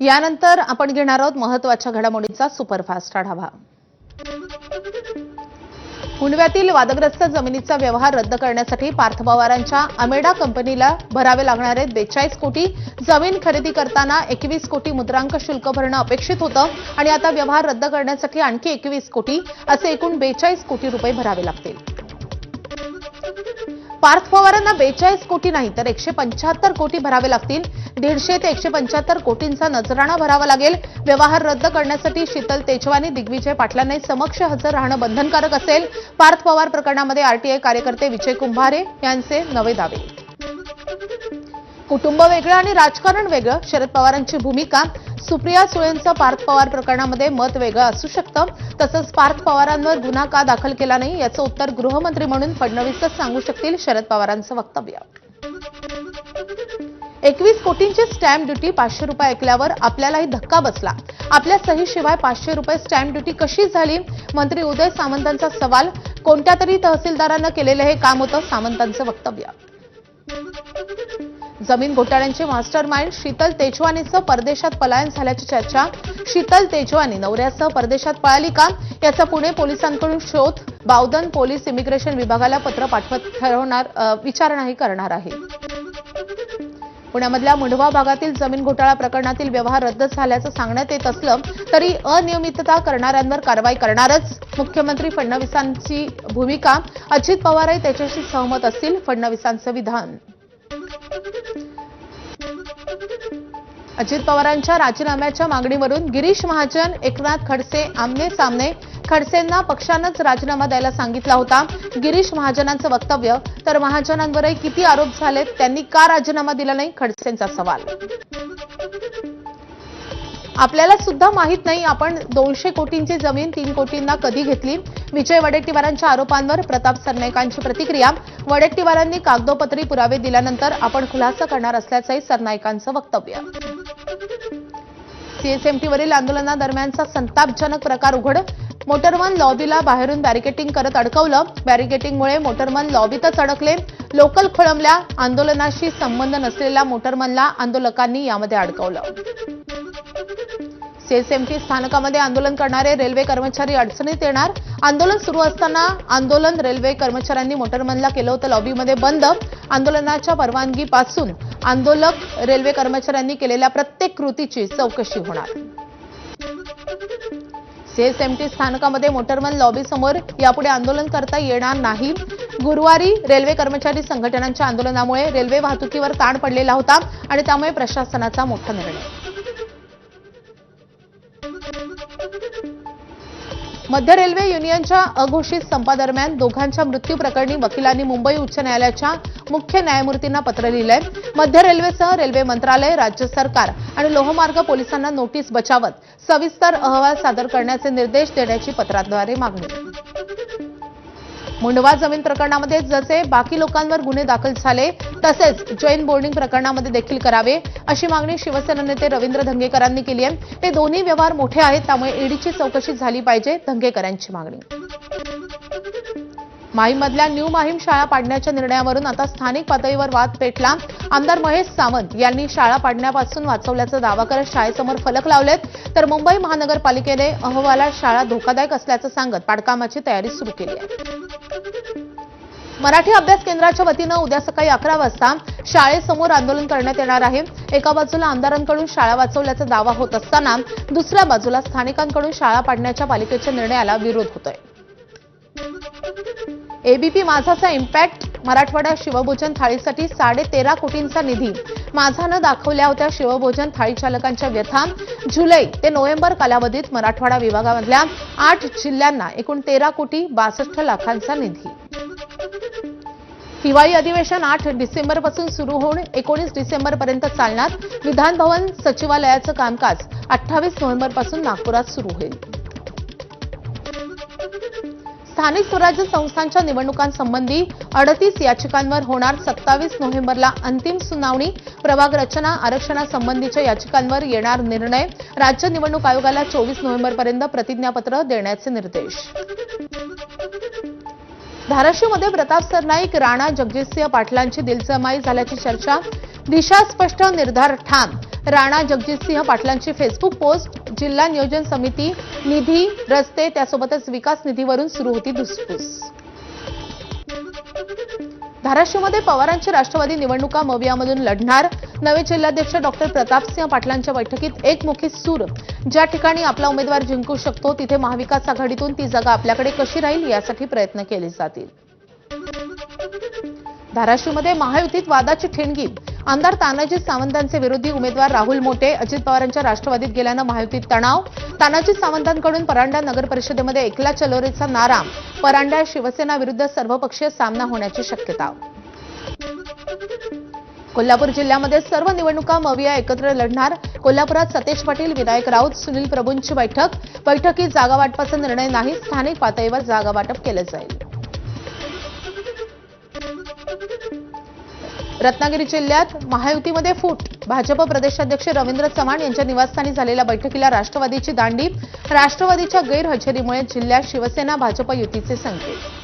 यानंतर आपण घेणार आहोत महत्त्वाच्या घडामोडींचा सुपरफास्ट आढावा. मुंडव्यातील वादग्रस्त जमिनीचा व्यवहार रद्द करण्यासाठी पार्थ पवारांच्या अमेडा कंपनीला भरावे लागणारे बेचाळीस कोटी जमीन खरेदी करताना एकवीस कोटी मुद्रांक शुल्क भरणं अपेक्षित होतं आणि आता व्यवहार रद्द करण्यासाठी आणखी एकवीस कोटी असे एकूण बेचाळीस कोटी रुपये भरावे लागतील. पार्थ पवारांना बेचाळीस कोटी नाही तर एकशे पंच्याहत्तर कोटी भरावे लागतील. दीडशे ते एकशे पंच्याहत्तर कोटींचा नजराणा भरावा लागेल. व्यवहार रद्द करण्यासाठी शीतल तेजवानी दिग्विजय पाटलांनी समक्ष हजर राहणं बंधनकारक असेल. पार्थ पवार प्रकरणामध्ये आरटीआय कार्यकर्ते विजय कुंभारे यांचे नवे दावे. कुटुंब वेगळं आणि राजकारण वेगळं. शरद पवारांची भूमिका. सुप्रिया सुळेंचं पार्थ पवार प्रकरणामध्ये मत वेगळं असू शकतं. तसंच पार्थ पवारांवर गुन्हा का दाखल केला नाही याचं उत्तर गृहमंत्री म्हणून फडणवीसच सांगू शकतील शरद पवारांचं वक्तव्य. एकवीस कोटींची स्टॅम्प ड्युटी पाचशे रुपये ऐकल्यावर आपल्यालाही धक्का बसला. आपल्या सहीशिवाय पाचशे रुपये स्टॅम्प ड्युटी कशी झाली? मंत्री उदय सामंतांचा सवाल. कोणत्या तरी तहसीलदारानं केलेलं हे काम होतं सामंतांचं वक्तव्य? जमीन घोटाळ्यांचे मास्टर माइंड शीतल तेजवानीचं परदेशात पलायन झाल्याची चर्चा. शीतल तेजवानी नवऱ्यासह परदेशात पळाली का? याचा पुणे पोलिसांकडून शोध. बावधन पोलीस इमिग्रेशन विभागाला पत्र पाठवत ठरवणार विचारणाही करणार आहे. पुण्यामधल्या मुंढवा भागातील जमीन घोटाळा प्रकरणातील व्यवहार रद्द झाल्याचं सांगण्यात येत असलं तरी अनियमितता करणाऱ्यांवर कारवाई करणारच मुख्यमंत्री फडणवीसांची भूमिका. अजित पवारही त्याच्याशी सहमत असतील फडणवीसांचं विधान. अजित पवारांच्या राजीनाम्याच्या मागणीवरून गिरीश महाजन एकनाथ खडसे आमने सामने खडसेंना पक्षानंच राजीनामा द्यायला सांगितला होता. गिरीश महाजनांचं वक्तव्य तर महाजनांवरही किती आरोप झालेत त्यांनी का राजीनामा दिला नाही खडसेंचा सवाल. आपल्याला सुद्धा माहीत नाही आपण दोनशे कोटींची जमीन तीन कोटींना कधी घेतली? विजय वडेट्टीवारांच्या आरोपांवर प्रताप सरनाईकांची प्रतिक्रिया. वडेट्टीवारांनी कागदोपत्री पुरावे दिल्यानंतर आपण खुलासा करणार असल्याचंही सरनाईकांचं वक्तव्य. सीएसएमटीवरील आंदोलनादरम्यानचा संतापजनक प्रकार उघड. मोटरमन लॉबीला बाहेरून बॅरिकेटिंग करत अडकवलं. बॅरिकेटिंगमुळे मोटरमन लॉबीतच अडकले. लोकल खोळंबल्या आंदोलनाशी संबंध नसलेल्या मोटरमनला आंदोलकांनी यामध्ये अडकवलं. सीएसएमटी स्थानकामध्ये आंदोलन करणारे रेल्वे कर्मचारी अडचणीत येणार. आंदोलन सुरू असताना आंदोलन रेल्वे कर्मचाऱ्यांनी मोटरमनला केलं होतं. लॉबीमध्ये बंद. आंदोलनाच्या परवानगीपासून आंदोलक रेल्वे कर्मचाऱ्यांनी केलेल्या प्रत्येक कृतीची चौकशी होणार. सीएसएमटी स्थानकामध्ये मोटरमन लॉबी समोर यापुढे आंदोलन करता येणार नाही. गुरुवारी रेल्वे कर्मचारी संघटनांच्या आंदोलनामुळे रेल्वे वाहतुकीवर ताण पडलेला होता आणि त्यामुळे प्रशासनाचा मोठा निर्णय. मध्य रेल्वे युनियनच्या अघोषित संपादरम्यान दोघांच्या मृत्यू प्रकरणी वकिलांनी मुंबई उच्च न्यायालयाच्या मुख्य न्यायमूर्तींना पत्र लिहिलंय. मध्य रेल्वेसह रेल्वे मंत्रालय राज्य सरकार आणि लोहमार्ग पोलिसांना नोटीस बजावत सविस्तर अहवाल सादर करण्याचे निर्देश देण्याची पत्राद्वारे मागणी. मुंडवा जमीन प्रकरणामध्ये जसे बाकी लोकांवर गुन्हे दाखल झाले तसेच जैन बोर्डिंग प्रकरणामध्ये देखील करावे अशी मागणी शिवसेना नेते रवींद्र धंगेकरांनी केली आहे. हे दोन्ही व्यवहार मोठे आहेत त्यामुळे ईडीची चौकशी झाली पाहिजे धंगेकरांची मागणी. माहीमधल्या न्यू माहीम शाळा पाडण्याच्या निर्णयावरून आता स्थानिक पातळीवर वाद पेटला. आमदार महेश सावंत यांनी शाळा पाडण्यापासून वाचवल्याचा दावा करत शाळेसमोर फलक लावलेत. तर मुंबई महानगरपालिकेने अहवालात शाळा धोकादायक असल्याचं सांगत पाडकामाची तयारी सुरू केली आहे. मराठी अभ्यास केंद्राच्या वतीनं उद्या सकाळी अकरा वाजता शाळेसमोर आंदोलन करण्यात येणार आहे. एका बाजूला आमदारांकडून शाळा वाचवल्याचा दावा होत असताना दुसऱ्या बाजूला स्थानिकांकडून शाळा पाडण्याच्या पालिकेच्या निर्णयाला विरोध होतोय. एबीपी माझाचा इम्पॅक्ट मराठवाडा शिवभोजन थाळीसाठी साडेतेरा कोटींचा निधी. माझानं दाखवल्या होत्या शिवभोजन थाळी चालकांच्या व्यथा. जुलै ते नोव्हेंबर कालावधीत मराठवाडा विभागामधल्या आठ जिल्ह्यांना एकूण तेरा कोटी बासष्ट लाखांचा निधी. हिवाळी अधिवेशन आठ डिसेंबरपासून सुरू होऊन एकोणीस डिसेंबरपर्यंत चालणार. विधानभवन सचिवालयाचं कामकाज अठ्ठावीस नोव्हेंबरपासून नागपुरात सुरू होईल. स्थानिक स्वराज्य संस्थांच्या निवडणुकांसंबंधी अडतीस याचिकांवर होणार सत्तावीस नोव्हेंबरला अंतिम सुनावणी. प्रभाग रचना आरक्षणासंबंधीच्या याचिकांवर येणार निर्णय. राज्य निवडणूक आयोगाला चोवीस नोव्हेंबरपर्यंत प्रतिज्ञापत्र देण्याचे निर्देश. धाराशिवमध्ये प्रताप सरनाईक राणा जगजितसिंह पाटलांची दिलजमाई झाल्याची चर्चा. दिशा स्पष्ट निर्धार ठाम. राणा जगजितसिंह पाटलांची फेसबुक पोस्ट जिल्हा नियोजन समिती निधी रस्ते त्यासोबतच विकास निधीवरून सुरू होती धुसफूस धाराशिवमध्ये पवारांची राष्ट्रवादी निवडणुका मवियामधून लढणार. नवे जिल्हाध्यक्ष डॉक्टर प्रतापसिंह पाटलांच्या बैठकीत एकमुखी सूर. ज्या ठिकाणी आपला उमेदवार जिंकू शकतो तिथे महाविकास आघाडीतून ती जागा आपल्याकडे कशी राहील यासाठी प्रयत्न केले जातील. धाराशिवमध्ये महायुतीत वादाची ठिणगी. आमदार तानाजी सावंतांचे विरोधी उमेदवार राहुल मोटे अजित पवारांच्या राष्ट्रवादीत गेल्यानं महायुतीत तणाव. तानाजी सावंतांकडून परांडा नगर परिषदेमध्ये एकला चलोरेचा नारा. परांडा शिवसेना विरुद्ध सर्वपक्षीय सामना होण्याची शक्यता. कोल्हापूर जिल्ह्यामध्ये सर्व निवडणुका मविया एकत्र लढणार. कोल्हापुरात सतेज पाटील विनायक राऊत सुनील प्रभूंची बैठक. बैठकीत जागा वाटपाचा निर्णय नाही. स्थानिक पातळीवर जागा वाटप केलं जाईल. रत्नागिरी जिल्ह्यात महायुतीमध्ये फूट. भाजप प्रदेशाध्यक्ष रवींद्र चव्हाण यांच्या निवासस्थानी झालेल्या बैठकीला राष्ट्रवादीची दांडी राष्ट्रवादीच्या गैरहजेरीमुळे जिल्ह्यात शिवसेना भाजप युतीचे संकेत.